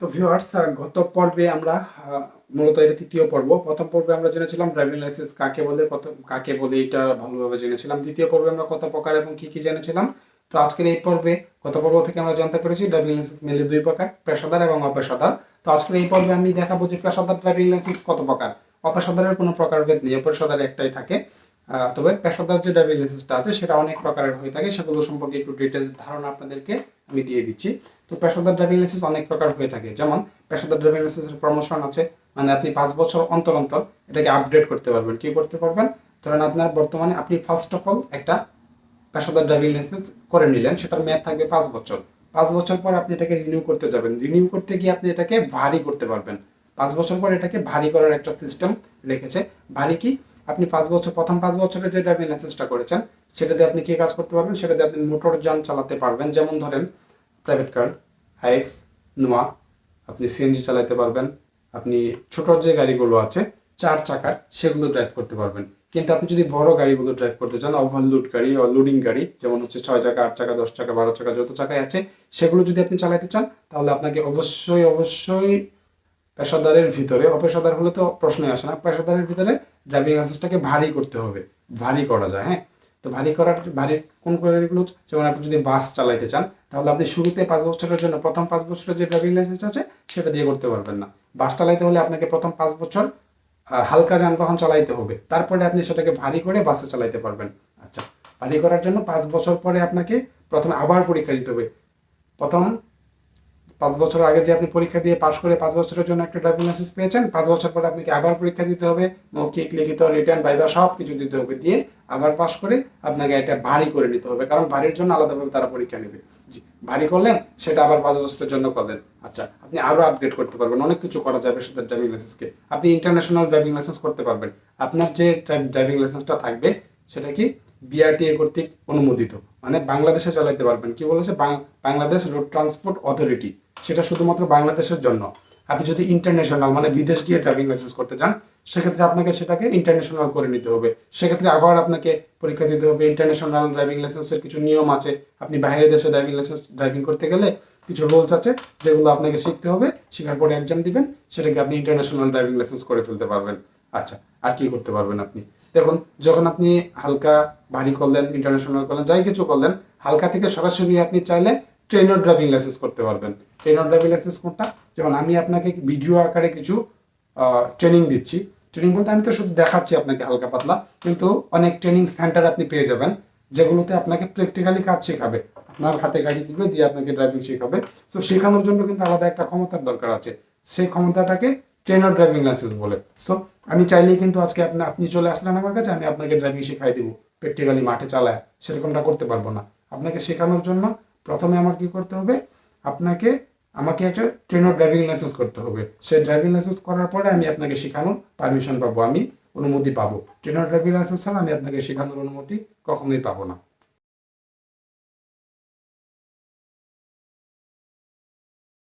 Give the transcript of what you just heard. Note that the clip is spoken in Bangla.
তো ভিউয়ার্স গত পর্বে আমরা মূলত এটা তৃতীয় পর্ব। প্রথম পর্বে আমরা জেনেছিলাম ড্রাইভিং লাইসেন্স কাকে বলে কত কাকে বলে এটা ভালোভাবে জেনেছিলাম। দ্বিতীয় পর্বে আমরা কত প্রকার এবং কি কি জেনেছিলাম, তো আজকের এই পর্বে, গত পর্ব থেকে আমরা জানতে পেরেছি ড্রাইভিং লাইসেন্স মেলে দুই প্রকার, পেশাদার এবং অপেশাদার। তো আজকের এই পর্বে আমি দেখাবো যে পেশাদার ড্রাইভিং লাইসেন্স কত প্রকার। অপেশাদারের কোনো প্রকারভেদ নেই, অপেশাদার একটাই থাকে। তবে পেশাদার যে ড্রাইভিং লাইসেন্সটা আছে, সেটা অনেক প্রকারের হয়ে থাকে। সেগুলো সম্পর্কে একটু ডিটেলস ধারণা আপনাদেরকে আমি দিয়ে দিচ্ছি। তো পেশাদার ড্রাইভিং লাইসেন্স অনেক প্রকার হয়ে থাকে। যেমন পেশাদার ড্রাইভিং লাইসেন্সের প্রমোশন আছে মানে আপনি পাঁচ বছর অন্তর অন্তর এটাকে আপডেট করতে পারবেন। কি করতে পারবেন? ধরেন আপনার বর্তমানে আপনি ফার্স্ট অফ অল একটা পেশাদার ড্রাইভিং লাইসেন্স করে নিলেন, সেটার মেয়াদ থাকবে পাঁচ বছর। পাঁচ বছর পর আপনি এটাকে রিনিউ করতে যাবেন। রিনিউ করতে গিয়ে আপনি এটাকে ভারী করতে পারবেন। পাঁচ বছর পর এটাকে ভারী করার একটা সিস্টেম রেখেছে। ভারী কি? আপনি পাঁচ বছর, প্রথম পাঁচ বছরের যে ড্রাইভিং লাইসেন্সটা করেছেন, সেটা দিয়ে আপনি কি কাজ করতে পারবেন? সেটা দিয়ে আপনি মোটর যান চালাতে পারবেন। যেমন ধরেন প্রাইভেট কার হাইক্স নোয়া আপনি সিএনজি চালাতে পারবেন। আপনি ছোট যে গাড়িগুলো আছে, চার চাকার, সেগুলো ড্রাইভ করতে পারবেন। কিন্তু আপনি যদি বড় গাড়িগুলো ড্রাইভ করতে চান ওভারলোড গাড়ি লোডিং গাড়ি, যেমন হচ্ছে ছয় চাকা, আট চাকা, দশ চাকা, বারো চাকা, যত চাকায় আছে, সেগুলো যদি আপনি চালাতে চান, তাহলে আপনাকে অবশ্যই অবশ্যই পেশাদারের ভিতরে, অপেশাদার হলে তো প্রশ্নই আসে না, পেশাদারের ভিতরে ড্রাইভিং লাইসেন্সটাকে ভারী করতে হবে। ভারী করা যায় হ্যাঁ? তো ভারী করার ভারী কোন গাড়িগুলো যেমন আপনি যদি বাস চালাইতে চান, তাহলে আপনি শুরুতে পাঁচ বছরের জন্য, প্রথম পাঁচ বছরের যে ড্রাইভিং লাইসেন্স আছে, সেটা দিয়ে করতে পারবেন না। বাস চালাইতে হলে আপনাকে প্রথম পাঁচ বছর হালকা যানবাহন চালাইতে হবে। তারপরে আপনি সেটাকে ভারী করে বাসে চালাইতে পারবেন। আচ্ছা ভারী করার জন্য পাঁচ বছর পরে আপনাকে প্রথমে আবার পরীক্ষা দিতে হবে। প্রথম পাঁচ বছর আগে যে আপনি পরীক্ষা দিয়ে পাশ করে পাঁচ বছরের জন্য একটা ড্রাইভিং লাইসেন্স পেয়েছেন, পাঁচ বছর পরে আপনাকে আবার পরীক্ষা দিতে হবে, মৌখিক, লিখিত রিটার্ন বাইবা সব কিছু দিতে হবে, দিয়ে আবার পাশ করে আপনাকে এটা ভারী করে নিতে হবে, কারণ ভারীর জন্য আলাদাভাবে তারা পরীক্ষা নেবে। জি, ভারী করলেন, সেটা আবার পাঁচ বছরের জন্য করলেন। আচ্ছা আপনি আরও আপগ্রেড করতে পারবেন, অনেক কিছু করা যাবে সেটা ড্রাইভিং লাইসেন্সকে আপনি ইন্টারন্যাশনাল ড্রাইভিং লাইসেন্স করতে পারবেন। আপনার যে ড্রাইভিং লাইসেন্সটা থাকবে, সেটা কি বিআরটিএ কর্তৃক অনুমোদিত। মানে বাংলাদেশে চালাইতে পারবেন। কি বলেছে? বাংলাদেশ রোড ট্রান্সপোর্ট অথরিটি সেটা শুধুমাত্র বাংলাদেশের জন্য। আপনি যদি ইন্টারন্যাশনাল মানে বিদেশ গিয়ে ড্রাইভিং লাইসেন্স করতে চান, সেক্ষেত্রে আপনাকে সেটাকে ইন্টারন্যাশনাল করে নিতে হবে। সেক্ষেত্রে আবার আপনাকে পরীক্ষা দিতে হবে ইন্টারন্যাশনাল ড্রাইভিং লাইসেন্সের কিছু নিয়ম আছে। আপনি বাইরে দেশে ড্রাইভিং লাইসেন্স ড্রাইভিং করতে গেলে কিছু রুলস আছে, যেগুলো আপনাকে শিখতে হবে, শেখার পরে এক্সাম দিবেন, সেটাকে আপনি ইন্টারন্যাশনাল ড্রাইভিং লাইসেন্স করে ফেলতে পারবেন। আচ্ছা আর কি করতে পারবেন আপনি? দেখুন, যখন আপনি হালকা ভারী করলেন ইন্টারন্যাশনাল করলেন, যাই কিছু করলেন, হালকা থেকে সরাসরি আপনি চাইলে ট্রেনার ড্রাইভিং লাইসেন্স করতে পারবেন। ট্রেনার ড্রাইভিং লাইসেন্স কোনটা যেমন আমি আপনাকে ভিডিও আকারে কিছু ট্রেনিং দিচ্ছি। ট্রেনিং বলতে আমি তো শুধু দেখাচ্ছি আপনাকে হালকা পাতলা, কিন্তু অনেক ট্রেনিং সেন্টার আপনি পেয়ে যাবেন, যেগুলোতে আপনাকে প্র্যাকটিক্যালি কাজ শেখাবে। আপনার হাতে গাড়ি দিবে দিয়ে আপনাকে ড্রাইভিং শেখাবে। তো শেখানোর জন্য কিন্তু আলাদা একটা ক্ষমতার দরকার আছে। সেই ক্ষমতাটাকে ট্রেনার ড্রাইভিং লাইসেন্স বলে। সো আমি চাইলেই কিন্তু আজকে আপনি আপনি চলে আসলেন আমার কাছে, আমি আপনাকে ড্রাইভিং শেখাই দিব। প্র্যাকটিক্যালি মাঠে চালায়, সেরকমটা করতে পারব না। আপনাকে শেখানোর জন্য প্রথমে আমার কি করতে হবে? আপনাকে, আমাকে একটা ট্রেনার ড্রাইভিং লাইসেন্স করতে হবে। সেই ড্রাইভিং লাইসেন্স করার পরে আমি আপনাকে শেখানোর পারমিশন পাবো। আমি অনুমতি পাবো। ট্রেনার ড্রাইভিং লাইসেন্স ছাড়া আমি আপনাকে শেখানোর অনুমতি কখনোই পাবো না।